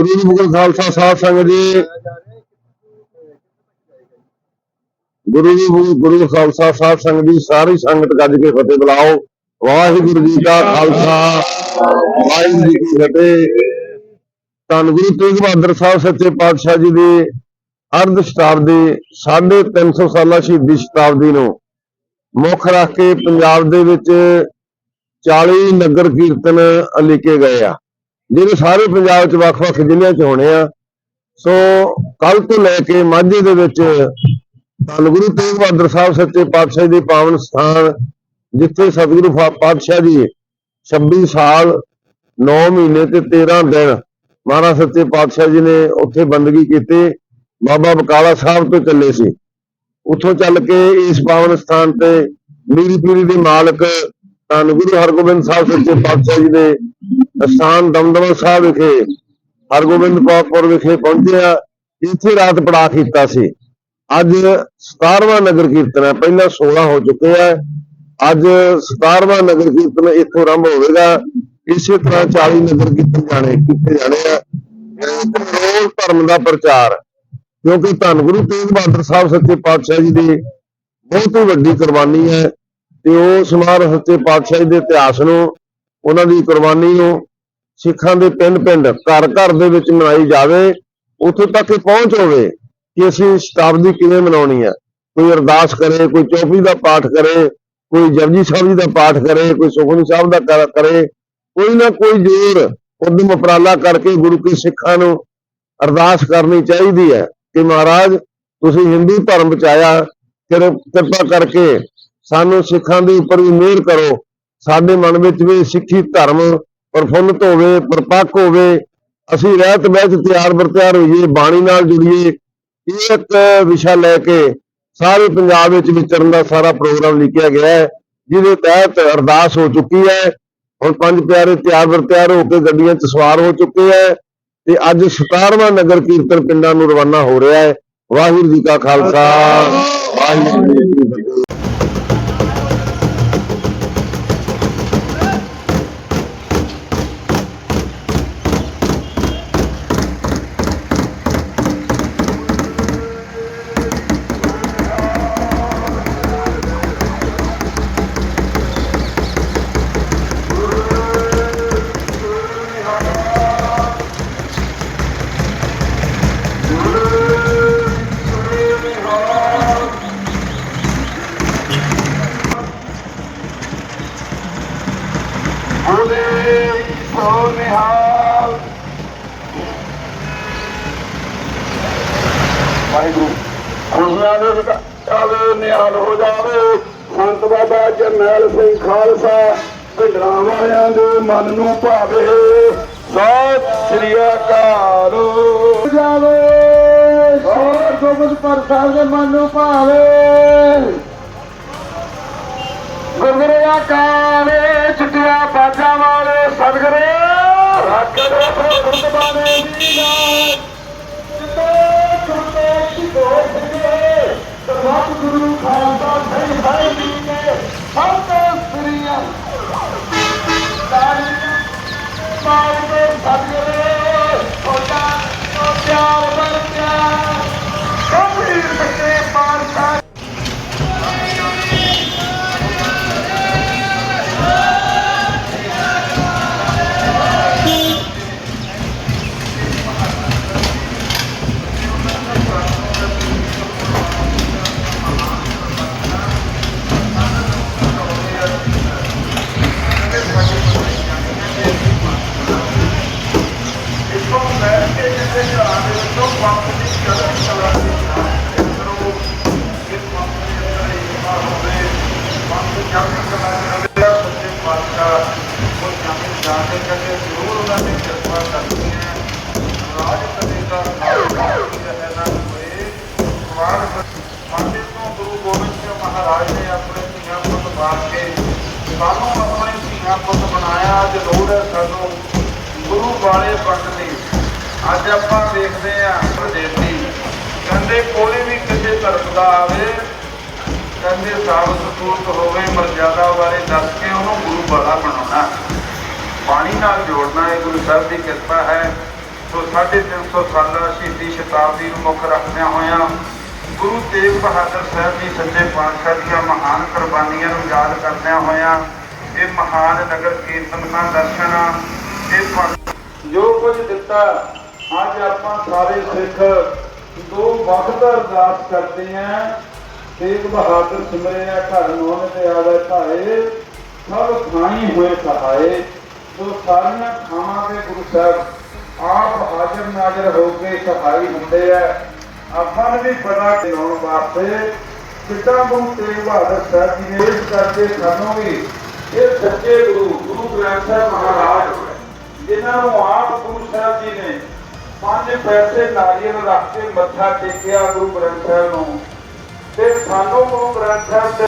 ਗੁਰੂ ਜੀ ਮੁਗਲ ਖਾਲਸਾ ਸਾਧ ਸੰਗਤ ਜੀ। ਗੁਰੂ ਜੀ, ਗੁਰੂ ਖਾਲਸਾ ਸਾਧ ਸੰਗਤ ਜੀ, ਸਾਰੀ ਸੰਗਤ ਗੱਜ ਕੇ ਫਤਿਹ ਬੁਲਾਓ। ਵਾਹਿਗੁਰੂ ਜੀ ਕਾ ਖਾਲਸਾ, ਵਾਹਿਗੁਰੂ ਜੀ ਕੀ ਫਤਿਹ। ਧੰਨ ਗੁਰੂ ਤੇਗ ਬਹਾਦਰ ਸਾਹਿਬ ਸੱਚੇ ਪਾਤਸ਼ਾਹ ਜੀ ਦੇ ਅਰਧ ਸ਼ਤਾਬਦੀ 350 ਸਾਲਾ ਸ਼ਹੀਦੀ ਸ਼ਤਾਬਦੀ ਨੂੰ ਮੁੱਖ ਰੱਖ ਕੇ ਪੰਜਾਬ ਦੇ ਵਿੱਚ 40 ਨਗਰ ਕੀਰਤਨ ਲਿਖੇ ਗਏ ਆ। ਜਿਹੜੇ ਸਾਰੇ ਪੰਜਾਬ 'ਚ ਵੱਖ-ਵੱਖ ਜ਼ਿਲ੍ਹਿਆਂ 'ਚ ਹੋਣੇ ਆ। ਸੋ ਕੱਲ ਤੋਂ ਲੈ ਕੇ ਮਾਝੇ ਦੇ ਵਿੱਚ ਧੰਨ ਗੁਰੂ ਤੇਗ ਬਹਾਦਰ ਸਾਹਿਬ ਸੱਚੇ ਪਾਤਸ਼ਾਹ ਜੀ ਦੇ ਪਾਵਨ ਸਥਾਨ, ਜਿੱਥੇ ਸਤਿਗੁਰੂ ਫਾ- ਪਾਤਸ਼ਾਹ ਜੀ 26 ਸਾਲ 9 ਮਹੀਨੇ ਤੇ 13 ਦਿਨ ਮਹਾਰਾਜ ਸੱਚੇ ਪਾਤਸ਼ਾਹ ਜੀ ਨੇ ਉੱਥੇ ਬੰਦਗੀ ਕੀਤੀ। ਬਾਬਾ ਬਕਾਲਾ ਸਾਹਿਬ ਤੋਂ ਚੱਲੇ ਸੀ। ਉੱਥੋਂ ਚੱਲ ਕੇ ਇਸ ਪਾਵਨ ਸਥਾਨ ਤੇ ਮੀਰੀ ਪੀਰੀ ਦੇ ਮਾਲਕ ਧੰਨ ਗੁਰੂ ਹਰਗੋਬਿੰਦ ਸਾਹਿਬ ਸੱਚੇ ਪਾਤਸ਼ਾਹ ਜੀ ਦੇ ਅਸਥਾਨ ਦਮਦਮਾ ਸਾਹਿਬ ਵਿਖੇ ਹਰਗੋਬਿੰਦਪੁਰ ਵਿਖੇ ਪਹੁੰਚਿਆ ਇੱਥੇ ਰਾਤ ਪੜਾ ਕੀਤਾ ਸੀ। ਅੱਜ 17ਵਾਂ ਨਗਰ ਕੀਰਤਨ ਹੈ। ਪਹਿਲਾਂ 16 ਹੋ ਚੁੱਕੇ ਆ। ਅੱਜ 17ਵਾਂ ਨਗਰ ਕੀਰਤਨ ਇੱਥੋਂ ਆਰੰਭ ਹੋਵੇਗਾ। ਇਸੇ ਤਰ੍ਹਾਂ 40 ਨਗਰ ਕੀਰਤਨ ਜਾਣੇ, ਕੀਤੇ ਜਾਣੇ ਆ। ਰੋਲ ਧਰਮ ਦਾ ਪ੍ਰਚਾਰ, ਕਿਉਂਕਿ ਧੰਨ ਗੁਰੂ ਤੇਗ ਬਹਾਦਰ ਸਾਹਿਬ ਸੱਚੇ ਪਾਤਸ਼ਾਹ ਜੀ ਦੀ ਬਹੁਤ ਹੀ ਵੱਡੀ ਕੁਰਬਾਨੀ ਹੈ। ਤੇ ਉਹ ਮਹਾਰਾਜ ਸੱਚੇ ਪਾਤਸ਼ਾਹ ਦੇ ਇਤਿਹਾਸ ਨੂੰ, ਉਹਨਾਂ ਦੀ ਕੁਰਬਾਨੀ ਨੂੰ ਸਿੱਖਾਂ ਦੇ ਪਿੰਡ ਪਿੰਡ, ਘਰ ਘਰ ਦੇ ਵਿੱਚ ਮਨਾਈ ਜਾਵੇ, ਉੱਥੋਂ ਤੱਕ ਪਹੁੰਚ ਹੋਵੇ ਕਿ ਅਸੀਂ ਸ਼ਤਾਬਦੀ ਕਿਵੇਂ ਮਨਾਉਣੀ ਹੈ। ਕੋਈ ਅਰਦਾਸ ਕਰੇ, ਕੋਈ ਚੌਪਈ ਦਾ ਪਾਠ ਕਰੇ, ਕੋਈ ਜਪਜੀ ਸਾਹਿਬ ਜੀ ਦਾ ਪਾਠ ਕਰੇ, ਕੋਈ ਸੁਖਮਨੀ ਸਾਹਿਬ ਦਾ ਕਰੇ ਕੋਈ ਨਾ ਕੋਈ ਜ਼ੋਰ, ਉਦਮ ਉਪਰਾਲਾ ਕਰਕੇ ਗੁਰੂ ਕੀ ਸਿੱਖਾਂ ਨੂੰ ਅਰਦਾਸ ਕਰਨੀ ਚਾਹੀਦੀ ਹੈ ਕਿ ਮਹਾਰਾਜ, ਤੁਸੀਂ ਹਿੰਦੂ ਧਰਮ ਬਚਾਇਆ, ਫਿਰ ਕਿਰਪਾ ਕਰਕੇ ਸਾਨੂੰ ਸਿੱਖਾਂ ਦੇ ਉੱਪਰ ਵੀ ਮਿਹਰ ਕਰੋ। ਸਾਡੇ ਮਨ ਵਿੱਚ ਵੀ ਸਿੱਖੀ ਧਰਮ ਪ੍ਰਫੁੱਲਤ ਹੋਵੇ, ਪਰਪੱਕ ਹੋਵੇ, ਅਸੀਂ ਰਹਿਤ ਬਹਿਤ ਤਿਆਰ ਬਰਤਿਆਰ ਹੋਈਏ, ਬਾਣੀ ਨਾਲ ਜੁੜੀਏ, ਇਹ ਇੱਕ ਵਿਸ਼ਾ ਲੈ ਕੇ ਸਾਰੇ ਪੰਜਾਬ ਵਿੱਚ ਵਿਚਰਨ ਦਾ ਸਾਰਾ ਪ੍ਰੋਗਰਾਮ ਲਿਖਿਆ ਗਿਆ ਹੈ, ਜਿਹਦੇ ਤਹਿਤ ਅਰਦਾਸ ਹੋ ਚੁੱਕੀ ਹੈ। ਹੁਣ ਪੰਜ ਪਿਆਰੇ ਤਿਆਰ ਬਰਤਿਆਰ ਹੋ ਕੇ ਗੱਡੀਆਂ 'ਚ ਸਵਾਰ ਹੋ ਚੁੱਕੇ ਹੈ ਤੇ ਅੱਜ 17ਵਾਂ ਨਗਰ ਕੀਰਤਨ ਪਿੰਡਾਂ ਨੂੰ ਰਵਾਨਾ ਹੋ ਰਿਹਾ ਹੈ। ਵਾਹਿਗੁਰੂ ਜੀ ਕਾ ਖਾਲਸਾ, ਵਾਹਿਗੁਰੂ ਜੀ ਕੀ ਫਤਿਹ। ਬੋਲੇ ਸੋ ਨਿਹਾਲ ਵਾਹਿਗੁਰੂ, ਖੁਸ਼ੀਆਂ ਦੇ ਵਿੱਚ ਨਿਹਾਲ ਹੋ ਜਾਵੇ। ਸੰਤ ਬਾਬਾ ਜਰਨੈਲ ਸਿੰਘ ਖਾਲਸਾ ਭਿੰਡਰਾਂ ਵਾਲਿਆਂ ਦੇ ਮਨ ਨੂੰ ਭਾਵੇ। ਸਤਿ ਸ੍ਰੀ ਅਕਾਲ। ਜਾਵੇ ਸੋਰ ਗੋਬਿੰਦ ਪ੍ਰਸਾਦ ਦੇ ਮਨ ਨੂੰ ਭਾਵੇ। ਗੁਰਗੁਰੇ ਆਕਾਰੇ ਰੱਖਦੇ ਗੁਰਦ ਬਾਣੇ ਦੀ ਨਾਲ ਜਿੱਤੇ ਸੁਣਦੇ ਸਿੱਧੋ ਸਿੱਧੇ ਗੁਰੂ ਖਾਲਸਾ ਸਾਨੂੰ ਆਪਣੇ ਧੀਆਂ ਪੁੱਤ ਬਣਾਇਆ ਅੱਜ ਲੋੜ ਹੈ ਸਾਨੂੰ ਗੁਰੂ ਵਾਲੇ ਪੰਡ ਦੀ ਅੱਜ ਆਪਾਂ ਦੇਖਦੇ ਆ ਪ੍ਰਦੇਸੀ। ਕਹਿੰਦੇ ਕੋਈ ਵੀ ਕਿਸੇ ਧਰਮ ਦਾ ਆਵੇ, ਕਹਿੰਦੇ ਸਾਬਤ ਸਤੂਤ ਹੋਵੇ, ਮਰਜ਼ਾਦਾ ਬਾਰੇ ਦੱਸ ਕੇ ਉਹਨੂੰ ਗੁਰੂ ਵਾਲਾ ਬਣਾਉਣਾ ਪਾਣੀ ਨਾਲ ਜੋੜਨਾ ਇਹ ਗੁਰੂ ਸਾਹਿਬ ਦੀ ਕਿਰਪਾ ਹੈ। ਸੋ 350 ਸਾਲਾ ਸ਼ਹੀਦੀ ਸ਼ਤਾਬਦੀ ਨੂੰ ਮੁੱਖ ਰੱਖਦਿਆਂ ਹੋਇਆਂ ਗੁਰੂ ਤੇਗ ਬਹਾਦਰ ਸਾਹਿਬ ਜੀ ਸੱਚੇ ਪਾਤਸ਼ਾਹ ਦੀਆਂ ਮਹਾਨ ਕੁਰਬਾਨੀਆਂ ਨੂੰ ਯਾਦ ਕਰਦਿਆਂ ਹੋਇਆਂ ਇਹ ਮਹਾਨ ਨਗਰ ਕੀਰਤਨ ਦਾ ਦਰਸ਼ਨ ਇਹ ਜੋ ਕੁਝ ਦਿੱਤਾ ਅੱਜ ਆਪਾਂ ਸਾਰੇ ਸਿੱਖ ਦੋ ਵਕਤ ਅਰਦਾਸ ਕਰਦੇ ਆਂ ਤੇਗ ਬਹਾਦਰ ਸਿਮਰਿਆ ਘਰ ਨੋਨ ਤੇ ਆਵੇ ਭਾਏ। ਸਭ ਖਾਈ ਹੋਏ ਸਹਾਏ। ਜੋ ਸਾਰੀਆਂ ਖਾਵਾਂ ਦੇ ਗੁਰੂ ਸਾਹਿਬ ਆਪ ਹਾਜ਼ਰ ਨਾਜ਼ਰ ਹੋ ਕੇ ਸਹਾਈ ਹੁੰਦੇ ਆ। ਆਪਾਂ ਨੂੰ ਵੀ ਪਤਾ ਚਲਾਉਣ ਵਾਸਤੇ ਕਿੱਦਾਂ ਗੁਰੂ ਤੇਗ ਬਹਾਦਰ ਸਾਹਿਬ ਜੀ ਨੇ ਇਸ ਕਰਕੇ ਸਾਨੂੰ ਵੀ ਇਹ ਸੱਚੇ ਗੁਰੂ ਗੁਰੂ ਗ੍ਰੰਥ ਸਾਹਿਬ ਮਹਾਰਾਜ, ਜਿਨ੍ਹਾਂ ਨੂੰ ਆਪ ਗੁਰੂ ਸਾਹਿਬ ਜੀ ਨੇ ਪੰਜ ਪੈਸੇ ਨਾਰੀਅਲ ਰੱਖ ਕੇ ਮੱਥਾ ਟੇਕਿਆ ਗੁਰੂ ਗ੍ਰੰਥ ਸਾਹਿਬ ਨੂੰ। ਤੇ ਸਾਨੂੰ ਗੁਰੂ ਗ੍ਰੰਥ ਸਾਹਿਬ ਦੇ